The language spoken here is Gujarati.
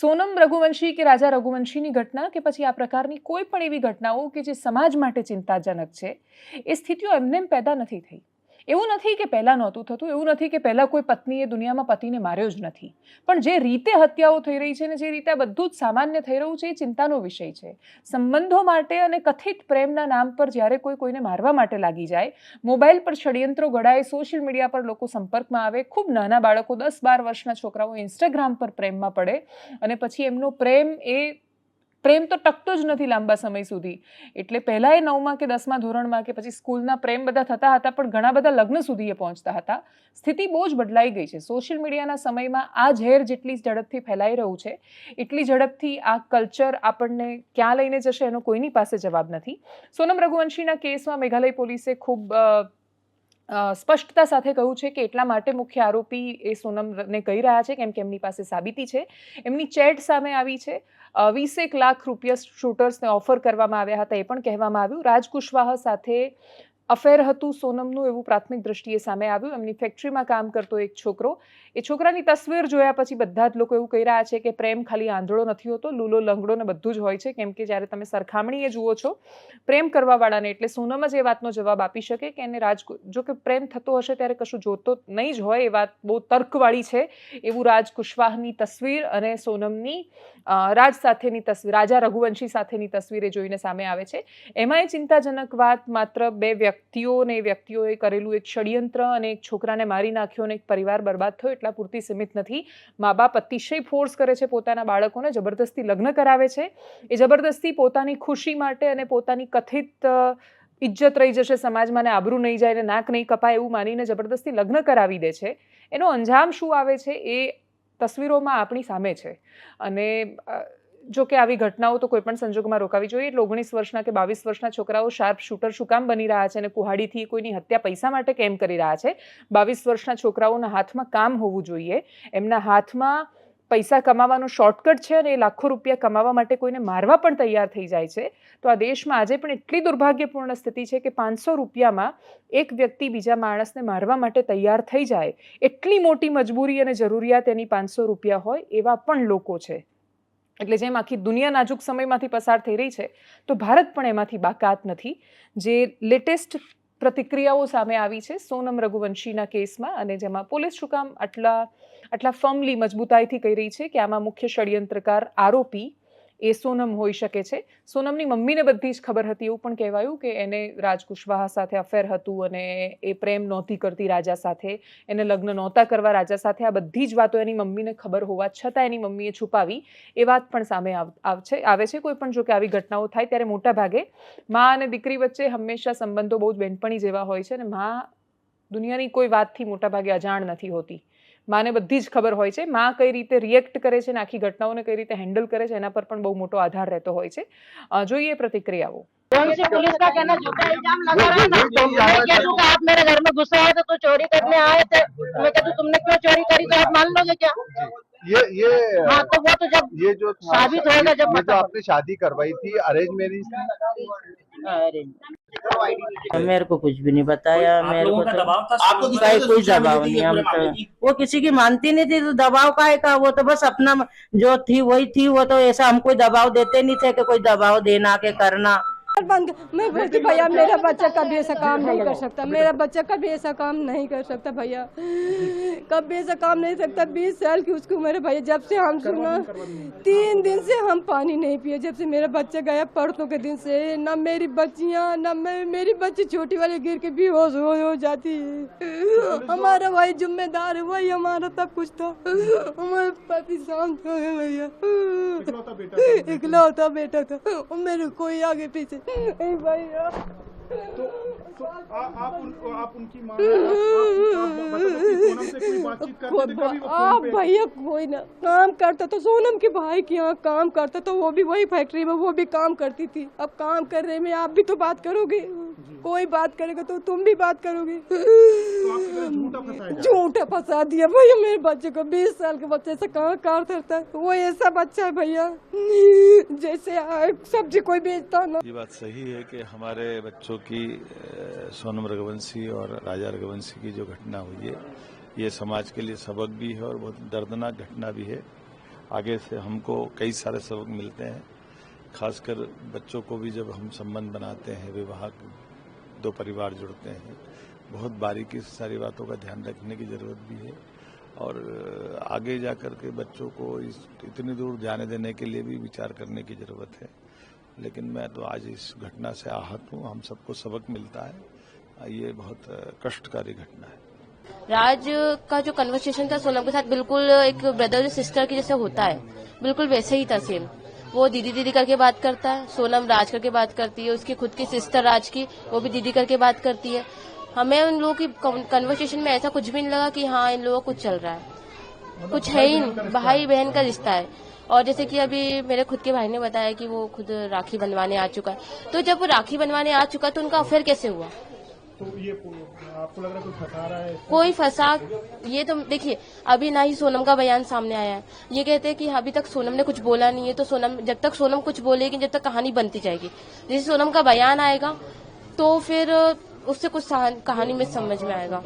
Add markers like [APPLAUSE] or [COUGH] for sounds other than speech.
સોનમ રઘુવંશી કે રાજા રઘુવંશીની ઘટના કે પછી આ પ્રકારની કોઈ પણ એવી ઘટનાઓ કે જે સમાજ માટે ચિંતાજનક છે, એ સ્થિતિઓ એમને એમ પેદા નથી થઈ. એવું નથી કે પહેલાં નહોતું થતું, એવું નથી કે પહેલાં કોઈ પત્નીએ દુનિયામાં પતિને માર્યો જ નથી. પણ જે રીતે હત્યાઓ થઈ રહી છે ને જે રીતે બધું જ સામાન્ય થઈ રહ્યું છે, એ ચિંતાનો વિષય છે. સંબંધો માટે અને કથિત પ્રેમના નામ પર જ્યારે કોઈ કોઈને મારવા માટે લાગી જાય, મોબાઈલ પર ષડયંત્રો ઘડાય સોશિયલ મીડિયા પર લોકો સંપર્કમાં આવે, ખૂબ નાના બાળકો દસ બાર વર્ષના છોકરાઓ ઇન્સ્ટાગ્રામ પર પ્રેમમાં પડે અને પછી એમનો પ્રેમ એ પ્રેમ તો ટકતો જ નથી લાંબા સમય સુધી. એટલે પહેલાં એ નવમાં કે દસમા ધોરણમાં કે પછી સ્કૂલના પ્રેમ બધા થતા હતા, પણ ઘણા બધા લગ્ન સુધી એ પહોંચતા હતા. સ્થિતિ બહુ જ બદલાઈ ગઈ છે. સોશિયલ મીડિયાના સમયમાં આ ઝેર જેટલી ઝડપથી ફેલાઈ રહ્યું છે, એટલી ઝડપથી આ કલ્ચર આપણને ક્યાં લઈને જશે એનો કોઈની પાસે જવાબ નથી. સોનમ રઘુવંશીના કેસમાં મેઘાલય પોલીસે ખૂબ સ્પષ્ટતા સાથે કહ્યું છે કે એટલા માટે મુખ્ય આરોપી એ સોનમને કહી રહ્યા છે કેમ કે એમની પાસે સાબિતી છે. એમની ચેટ સામે આવી છે. વીસેક લાખ રૂપિયા શૂટર્સને ઓફર કરવામાં આવ્યા હતા એ પણ કહેવામાં આવ્યું. રાજ કુશવાહ સાથે અફેર હતું સોનમનું એવું પ્રાથમિક દ્રષ્ટિએ સામે આવ્યું. એમની ફેક્ટરીમાં કામ કરતો એક છોકરો. એ છોકરાની તસવીર જોયા પછી બધા જ લોકો એવું કહી રહ્યા છે કે પ્રેમ ખાલી આંધળો નથી હોતો, લૂલો, લંગડો ને બધું જ હોય છે. કેમ કે જ્યારે તમે સરખામણીએ જુઓ છો, પ્રેમ કરવાવાળાને એટલે સોનમ જ એ વાતનો જવાબ આપી શકે કે એને રાજ જો કે પ્રેમ થતો હશે ત્યારે કશું જોતો નહીં જ હોય. એ વાત બહુ તર્કવાળી છે. એવું રાજ કુશવાહની તસવીર અને સોનમની રાજ સાથેની તસવીર, રાજા રઘુવંશી સાથેની તસવીરે જોઈને સામે આવે છે. એમાં એ ચિંતાજનક વાત માત્ર બે વ્યક્તિઓ ને એ વ્યક્તિઓએ કરેલું એક ષડયંત્ર અને એક છોકરાને મારી નાખ્યો અને એક પરિવાર બરબાદ થયો એટલા પૂરતી સીમિત નથી. મા બાપ અતિશય ફોર્સ કરે છે પોતાના બાળકોને જબરદસ્તી લગ્ન કરાવે છે. એ જબરદસ્તી પોતાની ખુશી માટે અને પોતાની કથિત ઇજ્જત રહી જશે, સમાજમાં ને આબરૂ નહીં જાય ને નાક નહીં કપાય એવું માનીને જબરદસ્તી લગ્ન કરાવી દે છે. એનો અંજામ શું આવે છે એ તસવીરોમાં આપણી સામે છે. અને જો કે આવી ઘટનાઓ તો કોઈ પણ સંજોગોમાં રોકાવી જોઈએ. એટલે ઓગણીસ વર્ષના કે બાવીસ વર્ષના છોકરાઓ શાર્પ શૂટર શું કામ બની રહ્યા છે અને કુહાડીથી કોઈની હત્યા પૈસા માટે કેમ કરી રહ્યા છે? બાવીસ વર્ષના છોકરાઓના હાથમાં કામ હોવું જોઈએ. એમના હાથમાં પૈસા કમાવાનો શોર્ટકટ છે અને એ લાખો રૂપિયા કમાવા માટે કોઈને મારવા પણ તૈયાર થઈ જાય છે. તો આ દેશમાં આજે પણ એટલી દુર્ભાગ્યપૂર્ણ સ્થિતિ છે કે પાંચસો રૂપિયામાં એક વ્યક્તિ બીજા માણસને મારવા માટે તૈયાર થઈ જાય. એટલી મોટી મજબૂરી અને જરૂરિયાત એની પાંચસો રૂપિયા હોય એવા પણ લોકો છે. એટલે જેમ આખી દુનિયા નાજુક સમયમાંથી પસાર થઈ રહી છે, તો ભારત પણ એમાંથી બાકાત નથી. જે લેટેસ્ટ પ્રતિક્રિયાઓ સામે આવી છે, સોનમ રઘુવંશીના કેસમાં અને જેમાં પોલીસ શું કામ આટલા આટલા ફર્મલી મજબૂતાઈથી કહી રહી છે કે આમાં મુખ્ય ષડયંત્રકાર આરોપી એ સોનમ હોઈ શકે છે. સોનમની મમ્મીને બધી જ ખબર હતી, એવું પણ કહેવાયું કે એને રાજ કુશવાહા સાથે અફેર હતું અને એ પ્રેમ નહોતી કરતી રાજા સાથે. એને લગ્ન નહોતા કરવા રાજા સાથે. આ બધી જ વાતો એની મમ્મીને ખબર હોવા છતાં એની મમ્મીએ છુપાવી. એ વાત પણ સામે આવ- આવ છે આવે છે કોઈ પણ જો કે આવી ઘટનાઓ થાય ત્યારે મોટા ભાગે મા અને દીકરી વચ્ચે હંમેશા સંબંધો બહુ જ બેનપણી જેવા હોય છે અને મા દુનિયાની કોઈ વાતથી મોટાભાગે અજાણ નથી હોતી. માને બધી જ ખબર હોય છે માં કઈ રીતે રિએક્ટ કરે છે અને આખી ઘટનાઓને કઈ રીતે હેન્ડલ કરે છે એના પર પણ બહુ મોટો આધાર રહેતો હોય છે અ, જોઈએ પ્રતિક્રિયાઓ कौन सी पुलिस का कहना झूठा इल्जाम लगा रहा है ना मैं कह दूं कि आप मेरे घर में घुसे आए थे तो चोरी करने आए थे मैं कह दूं तुमने क्यों चोरी करी तो आप मान लोगे क्या ये ये हाँ तो वो तो जब ये जो था साबित होएगा जब ये जो पता आपने शादी करवाई थी अरेंज मैरिज अरे मेरे को कुछ भी नहीं बताया मेरे को तो दबाव आपको से कोई दबाव नहीं हम तो वो किसी की मानती नहीं थी तो दबाव का है का? वो तो बस अपना जो थी वही थी वो तो ऐसा हम कोई दबाव देते नहीं थे कि कोई दबाव देना के करना। बंद। मैं बोलती भैया मेरा बच्चा कभी ऐसा काम नहीं कर सकता। मेरा बच्चा कभी ऐसा काम नहीं कर सकता भैया। कभी ऐसा काम नहीं सकता। बीस साल की उसकी उम्र है भैया। जब से हम सुना तीन दिन से हम पानी नहीं पिए। जब से मेरा बच्चा गया परसों के दिन से न मेरी बच्चियाँ न मैं मेरी बच्ची छोटी वाली गिर के बेहोश हो, हो जाती। है हमारा वही जिम्मेदार है वही हमारा सब कुछ था हमारे पति शांत हो गए भैया इकलौता बेटा था। और मेरे कोई आगे पीछे [LAUGHS] 哎呀。तो आ, आप उन, आप उनकी माँ आप, आप, आप मतलब से कोई बातचीत करते थे कभी वो आप भैया कोई ना काम करता तो सोनम के भाई के यहाँ काम करता तो वो भी वही फैक्ट्री में वो भी काम करती थी। अब काम कर रहे में आप भी तो बात करोगे। कोई बात करेगा तो तुम भी बात करोगे। तो झूठा फंसा दिया भैया मेरे बच्चे को बीस साल के बच्चे से कहाँ कार करता है? वो ऐसा बच्चा है भैया। जैसे सब्ज़ी कोई बेचता ना। ये बात सही है कि हमारे बच्चों की अ, सोनम रघुवंशी और राजा रघुवंशी की जो घटना हुई है ये समाज के लिए सबक भी है और बहुत दर्दनाक घटना भी है। आगे से हमको कई सारे सबक मिलते हैं खासकर बच्चों को भी जब हम संबंध बनाते हैं विवाह दो परिवार जुड़ते हैं बहुत बारीकी से सारी बातों का ध्यान रखने की ज़रूरत भी है। और आगे जाकर के बच्चों को इस इतनी दूर जाने देने के लिए भी विचार करने की ज़रूरत है। लेकिन मैं तो आज इस घटना से आहत हूँ। हम सबको सबक मिलता है। ये बहुत कष्टकारी घटना है। राज का जो कन्वर्सेशन था सोनम के साथ बिल्कुल एक ब्रदर सिस्टर की जैसे होता है। बिल्कुल वैसे ही था सेम वो दीदी दीदी करके बात करता है सोनम राज करके बात करती है उसकी खुद की सिस्टर राज की वो भी दीदी करके बात करती है। हमें उन लोगों की कन्वर्सेशन में ऐसा कुछ भी नहीं लगा कि हाँ इन लोगों को कुछ चल रहा है। कुछ है ही नहीं। भाई बहन का रिश्ता है। और जैसे कि अभी मेरे खुद के भाई ने बताया कि वो खुद राखी बनवाने आ चुका है। तो जब वो राखी बनवाने आ चुका तो उनका अफेयर कैसे हुआ? तो ये आपको लग रहा है कोई फंसा रहा है? कोई फंसा? ये तो देखिए अभी ना ही सोनम का बयान सामने आया है। ये कहते हैं कि अभी तक सोनम ने कुछ बोला नहीं है तो सोनम जब तक सोनम कुछ बोलेगी जब तक कहानी बनती जाएगी। जैसे सोनम का बयान आएगा तो फिर उससे कुछ कहानी में समझ में आएगा।